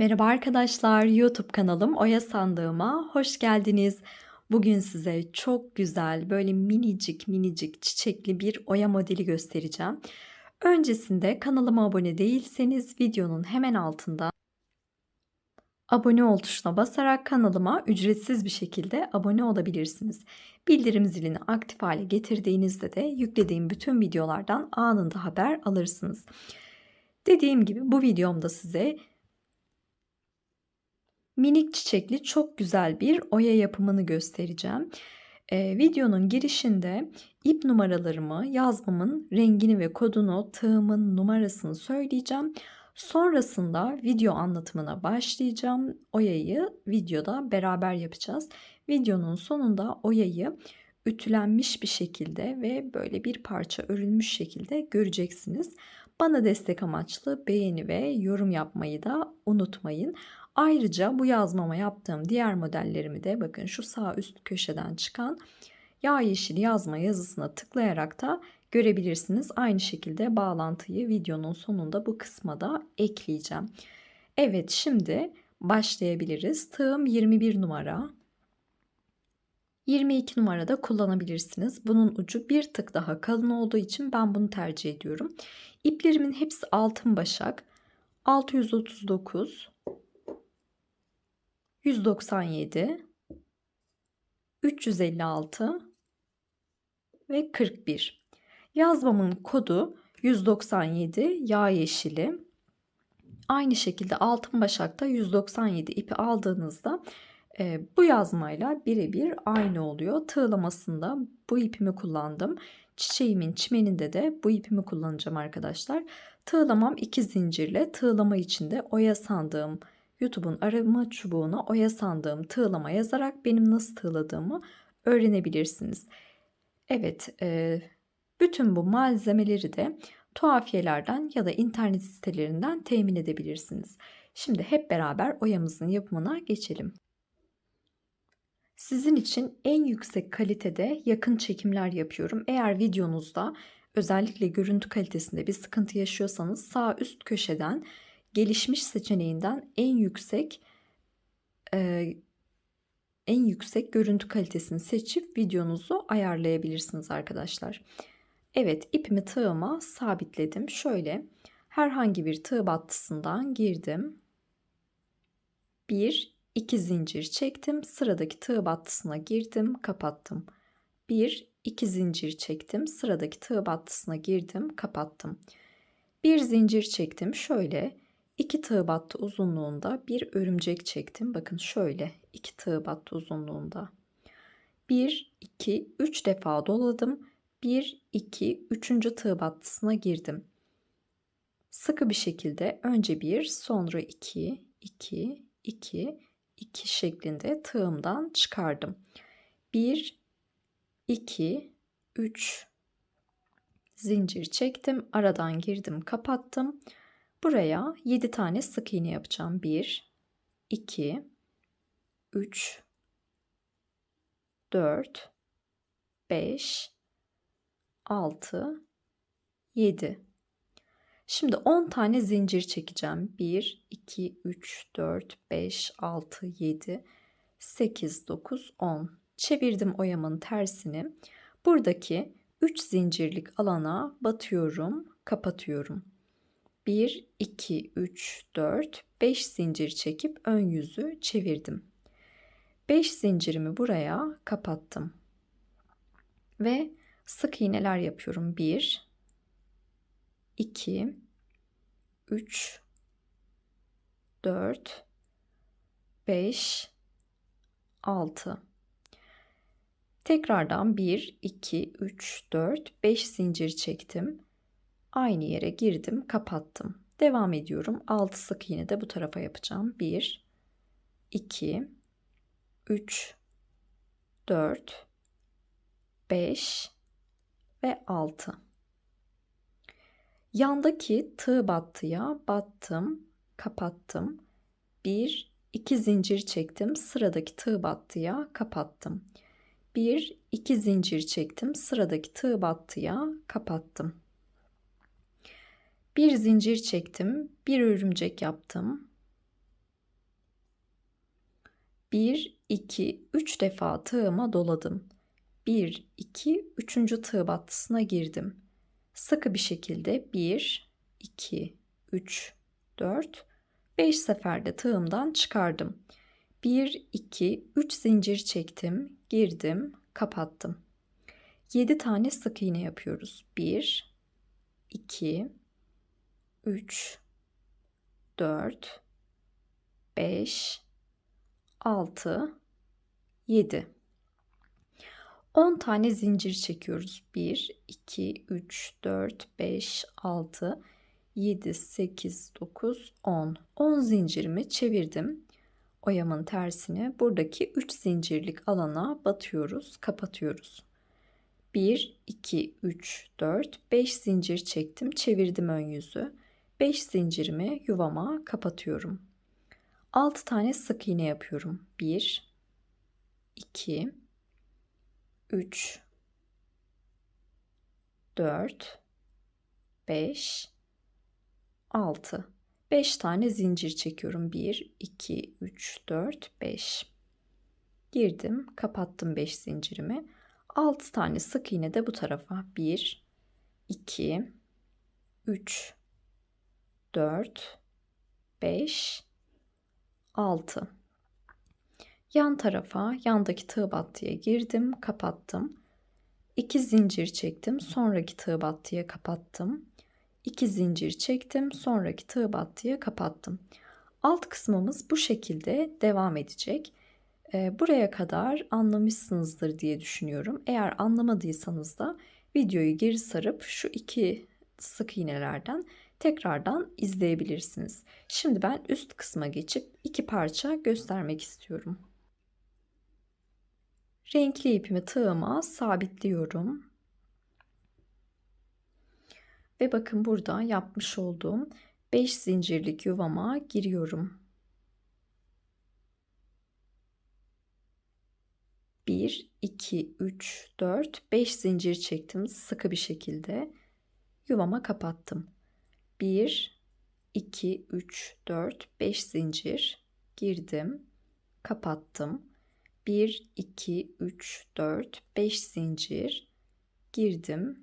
Merhaba arkadaşlar, YouTube kanalım Oya Sandığıma hoş geldiniz. Bugün size çok güzel, böyle minicik minicik çiçekli bir oya modeli göstereceğim. Öncesinde kanalıma abone değilseniz videonun hemen altında abone ol tuşuna basarak kanalıma ücretsiz bir şekilde abone olabilirsiniz. Bildirim zilini aktif hale getirdiğinizde de yüklediğim bütün videolardan anında haber alırsınız. Dediğim gibi bu videomda size minik çiçekli çok güzel bir oya yapımını göstereceğim. Ee, videonun girişinde ip numaralarımı, yazmamın rengini ve kodunu, tığımın numarasını söyleyeceğim. Sonrasında video anlatımına başlayacağım. Oyayı videoda beraber yapacağız. Videonun sonunda oyayı ütülenmiş bir şekilde ve böyle bir parça örülmüş şekilde göreceksiniz. Bana destek amaçlı beğeni ve yorum yapmayı da unutmayın. Ayrıca bu yazmama yaptığım diğer modellerimi de bakın şu sağ üst köşeden çıkan yağ yeşil yazma yazısına tıklayarak da görebilirsiniz. Aynı şekilde bağlantıyı videonun sonunda bu kısma da ekleyeceğim. Evet şimdi başlayabiliriz. Tığım 21 numara. 22 numarada kullanabilirsiniz. Bunun ucu bir tık daha kalın olduğu için ben bunu tercih ediyorum. İplerimin hepsi altın başak. 639 197 356 ve 41. Yazmamın kodu 197 yağ yeşili. Aynı şekilde altın başakta 197 ipi aldığınızda e, bu yazmayla birebir aynı oluyor. Tığlamasında bu ipimi kullandım. Çiçeğimin çimeninde de bu ipimi kullanacağım arkadaşlar. Tığlamam iki zincirle tığlama içinde oya sandığım YouTube'un arama çubuğuna oya sandığım tığlama yazarak benim nasıl tığladığımı öğrenebilirsiniz. Evet, e, bütün bu malzemeleri de tuhafiyelerden ya da internet sitelerinden temin edebilirsiniz. Şimdi hep beraber oyamızın yapımına geçelim. Sizin için en yüksek kalitede yakın çekimler yapıyorum. Eğer videonuzda özellikle görüntü kalitesinde bir sıkıntı yaşıyorsanız sağ üst köşeden gelişmiş seçeneğinden en yüksek e, en yüksek görüntü kalitesini seçip videonuzu ayarlayabilirsiniz arkadaşlar. Evet ipimi tığıma sabitledim. Şöyle herhangi bir tığ battısından girdim. Bir, iki zincir çektim. Sıradaki tığ battısına girdim, kapattım. Bir, iki zincir çektim. Sıradaki tığ battısına girdim, kapattım. Bir zincir çektim. Şöyle 2 tığ battı uzunluğunda bir örümcek çektim. Bakın şöyle 2 tığ battı uzunluğunda. 1, 2, 3 defa doladım. 1, 2, 3. tığ battısına girdim. Sıkı bir şekilde önce 1, sonra 2, 2, 2, 2 şeklinde tığımdan çıkardım. 1, 2, 3 zincir çektim. Aradan girdim, kapattım. Buraya 7 tane sık iğne yapacağım. 1, 2, 3, 4, 5, 6, 7. Şimdi 10 tane zincir çekeceğim. 1, 2, 3, 4, 5, 6, 7, 8, 9, 10. Çevirdim oyamın tersini. Buradaki 3 zincirlik alana batıyorum, kapatıyorum. 1, 2, 3, 4, 5 zincir çekip ön yüzü çevirdim. 5 zincirimi buraya kapattım. Ve sık iğneler yapıyorum. 1, 2, 3, 4, 5, 6. Tekrardan 1, 2, 3, 4, 5 zincir çektim aynı yere girdim, kapattım. Devam ediyorum. 6 sık iğne de bu tarafa yapacağım. 1 2 3 4 5 ve 6. Yandaki tığ battıya battım, kapattım. 1 2 zincir çektim. Sıradaki tığ battıya kapattım. 1 2 zincir çektim. Sıradaki tığ battıya kapattım. Bir zincir çektim, bir örümcek yaptım. 1, 2, 3 defa tığıma doladım. 1, 2, 3. tığ battısına girdim. Sıkı bir şekilde 1, 2, 3, 4, 5 seferde tığımdan çıkardım. 1, 2, 3 zincir çektim, girdim, kapattım. 7 tane sık iğne yapıyoruz. 1, 2, 3, 4, 5, 6, 7. 10 tane zincir çekiyoruz. 1, 2, 3, 4, 5, 6, 7, 8, 9, 10. 10 zincirimi çevirdim. Oyamın tersine buradaki 3 zincirlik alana batıyoruz, kapatıyoruz. 1, 2, 3, 4, 5 zincir çektim, çevirdim ön yüzü. 5 zincirimi yuvama kapatıyorum. 6 tane sık iğne yapıyorum. 1 2 3 4 5 6 5 tane zincir çekiyorum. 1 2 3 4 5 girdim, kapattım 5 zincirimi. 6 tane sık iğne de bu tarafa. 1 2 3 4 5 6 Yan tarafa, yandaki tığ battıya girdim, kapattım. 2 zincir çektim, sonraki tığ battıya kapattım. 2 zincir çektim, sonraki tığ battıya kapattım. Alt kısmımız bu şekilde devam edecek. Ee, buraya kadar anlamışsınızdır diye düşünüyorum. Eğer anlamadıysanız da videoyu geri sarıp şu iki sık iğnelerden tekrardan izleyebilirsiniz. Şimdi ben üst kısma geçip iki parça göstermek istiyorum. Renkli ipimi tığıma sabitliyorum. Ve bakın burada yapmış olduğum 5 zincirlik yuvama giriyorum. 1, 2, 3, 4, 5 zincir çektim sıkı bir şekilde. Yuvama kapattım. 1, 2, 3, 4, 5 zincir girdim, kapattım. 1, 2, 3, 4, 5 zincir girdim,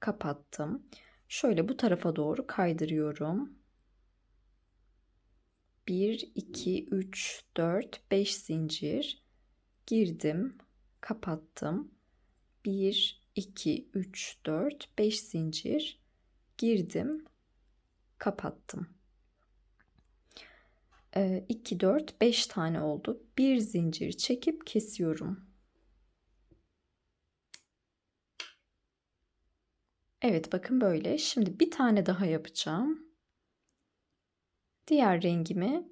kapattım. Şöyle bu tarafa doğru kaydırıyorum. 1, 2, 3, 4, 5 zincir girdim, kapattım. 1, 2, 3, 4, 5 zincir girdim, kapattım. 2, 4, 5 tane oldu. Bir zincir çekip kesiyorum. Evet bakın böyle. Şimdi bir tane daha yapacağım. Diğer rengimi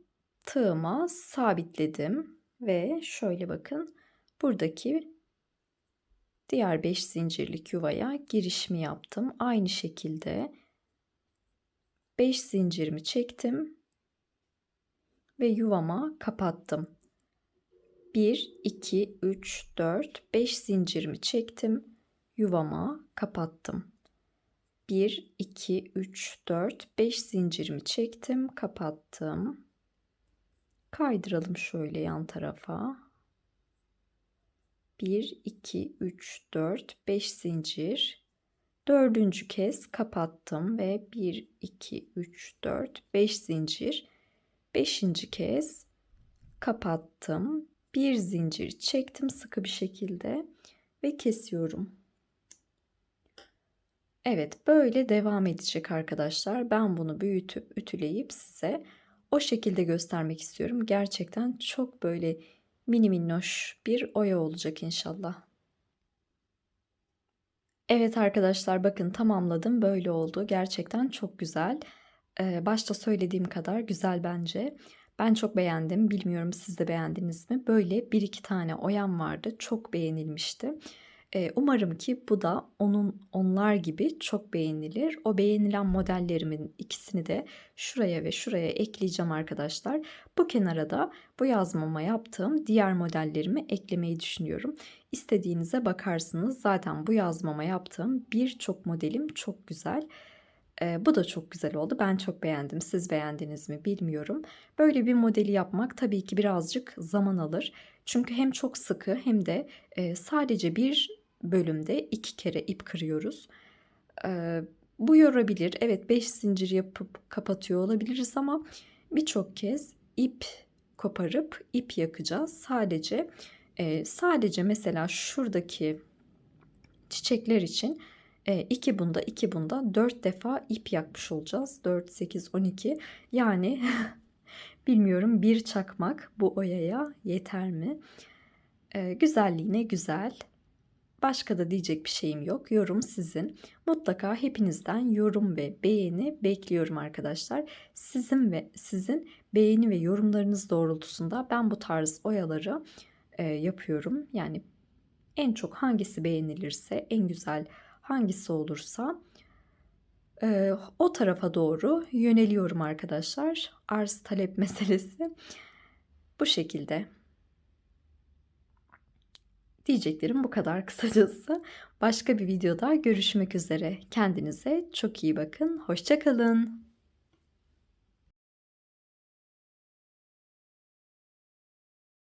tığıma sabitledim ve şöyle bakın buradaki diğer 5 zincirlik yuvaya girişimi yaptım. Aynı şekilde 5 zincirimi çektim ve yuvama kapattım. 1 2 3 4 5 zincirimi çektim. Yuvama kapattım. 1 2 3 4 5 zincirimi çektim, kapattım. Kaydıralım şöyle yan tarafa. 1 2 3 4 5 zincir Dördüncü kez kapattım ve 1, 2, 3, 4, 5 zincir. Beşinci kez kapattım. Bir zincir çektim sıkı bir şekilde ve kesiyorum. Evet böyle devam edecek arkadaşlar. Ben bunu büyütüp ütüleyip size o şekilde göstermek istiyorum. Gerçekten çok böyle mini minnoş bir oya olacak inşallah. Evet arkadaşlar bakın tamamladım. Böyle oldu. Gerçekten çok güzel. Ee, başta söylediğim kadar güzel bence. Ben çok beğendim. Bilmiyorum siz de beğendiniz mi? Böyle bir iki tane oyam vardı. Çok beğenilmişti. Ee, umarım ki bu da onun onlar gibi çok beğenilir. O beğenilen modellerimin ikisini de şuraya ve şuraya ekleyeceğim arkadaşlar. Bu kenara da bu yazmama yaptığım diğer modellerimi eklemeyi düşünüyorum. İstediğinize bakarsınız. Zaten bu yazmama yaptığım birçok modelim çok güzel. Eee, bu da çok güzel oldu. Ben çok beğendim. Siz beğendiniz mi bilmiyorum. Böyle bir modeli yapmak tabii ki birazcık zaman alır. Çünkü hem çok sıkı hem de, eee, sadece bir bölümde 2 kere ip kırıyoruz. Eee, bu yorabilir. Evet 5 zincir yapıp kapatıyor olabiliriz ama birçok kez ip koparıp ip yakacağız. Sadece, eee, sadece mesela şuradaki çiçekler için, eee, 2 bunda, 2 bunda 4 defa ip yakmış olacağız. 4, 8, 12 yani bilmiyorum bir çakmak bu oyaya yeter mi? Eee, güzelliğine güzel. Başka da diyecek bir şeyim yok. Yorum sizin. Mutlaka hepinizden yorum ve beğeni bekliyorum arkadaşlar. Sizin ve sizin beğeni ve yorumlarınız doğrultusunda ben bu tarz oyaları, eee, yapıyorum. Yani en çok hangisi beğenilirse, en güzel hangisi olursa, eee, o tarafa doğru yöneliyorum arkadaşlar. Arz talep meselesi bu şekilde. Diyeceklerim bu kadar kısacası. Başka bir videoda görüşmek üzere. Kendinize çok iyi bakın. Hoşça kalın.